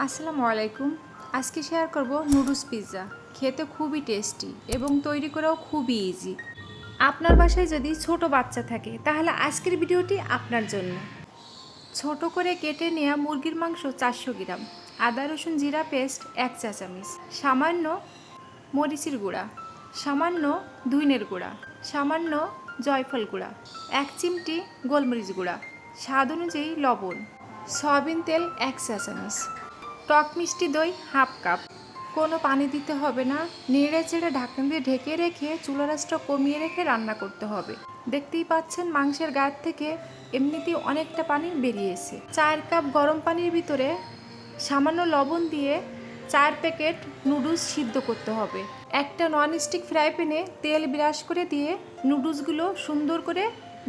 আসসালামু আলাইকুম। আজকে শেয়ার করব নুডলস পিৎজা। খেতে খুবই টেস্টি এবং তৈরি করাও খুবই ইজি আপনার বাসায় যদি ছোট বাচ্চা থাকে, তাহলে আজকের ভিডিওটি আপনার জন্য। ছোট করে কেটে নেওয়া মুরগির মাংস চারশো গ্রাম, আদা, রসুন, জিরা পেস্ট, এক চা চামচ, সামান্য মরিচের গুঁড়া, সামান্য ধুইনের গুঁড়া, সামান্য জয়ফল গুঁড়া, এক চিমটি গোলমরিচ গুঁড়া, স্বাদ অনুযায়ী লবণ, সয়াবিন তেল এক চা চামচ টক মিষ্টি দই হাফ কাপ। কোনো পানি দিতে হবে না। নেড়ে চেড়ে ঢাকনা দিয়ে ঢেকে রেখে চুলা রাসটা কমিয়ে রেখে রান্না করতে হবে। দেখতেই পাচ্ছেন মাংসের গায়ের থেকে এমনিতেই অনেকটা পানি বেরিয়েছে। চার কাপ গরম পানির ভিতরে সামান্য লবণ দিয়ে চার প্যাকেট নুডলস সিদ্ধ করতে হবে। একটা ননস্টিক ফ্রাই প্যানে তেল ব্রাশ করে দিয়ে নুডলসগুলো সুন্দর করে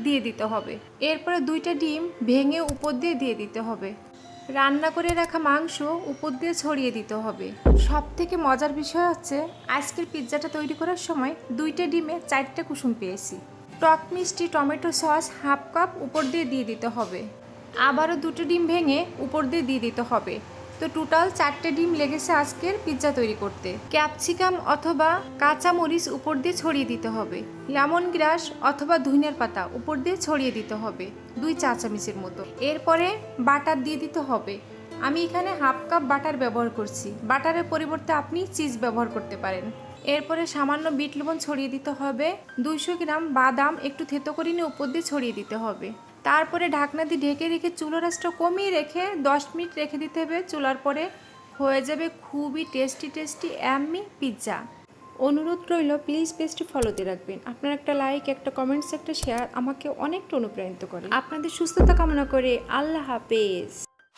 দিয়ে দিতে হবে। এরপরে দুইটা ডিম ভেঙে উপর দিয়ে দিয়ে দিতে হবে। রান্না করে রাখা মাংস উপর দিয়ে ছড়িয়ে দিতে হবে। সব থেকে মজার বিষয় হচ্ছে আজকের পিৎজাটা তৈরি করার সময় দুইটা ডিমে চারটে কুসুম পেয়েছি। টক মিষ্টি টমেটো সস হাফ কাপ উপর দিয়ে দিয়ে দিতে হবে। আবারও দুটো ডিম ভেঙে উপর দিয়ে দিয়ে দিতে হবে। তো টোটাল চারটে ডিম লেগেছে আজকের পিৎজা তৈরি করতে। ক্যাপসিকাম অথবা কাঁচা মরিচ উপর দিয়ে ছড়িয়ে দিতে হবে। লেমন গ্রাস অথবা ধুইনের পাতা উপর দিয়ে ছড়িয়ে দিতে হবে দুই চা চামচের মতো। এরপরে বাটার দিয়ে দিতে হবে। আমি এখানে হাফ কাপ বাটার ব্যবহার করছি। বাটারের পরিবর্তে আপনি চিজ ব্যবহার করতে পারেন। এরপরে সামান্য বিট লবণ ছড়িয়ে দিতে হবে। দুইশো গ্রাম বাদাম একটু থেতো করে নিয়ে উপর দিয়ে ছড়িয়ে দিতে হবে। তারপরে ঢাকনা দিয়ে ঢেকে রেখে চুলো রাসটা কমিয়ে রেখে দশ মিনিট রেখে দিতে হবে। চুলার পরে হয়ে যাবে খুবই টেস্টি টেস্টি অ্যামি পিৎজা অনুরোধ রইল প্লিজ পেজটি ফলোতে রাখবেন। আপনার একটা লাইক একটা কমেন্টস একটা শেয়ার আমাকে অনেকটা অনুপ্রাণিত করে। আপনাদের সুস্থতা কামনা করে আল্লাহ হাফেজ।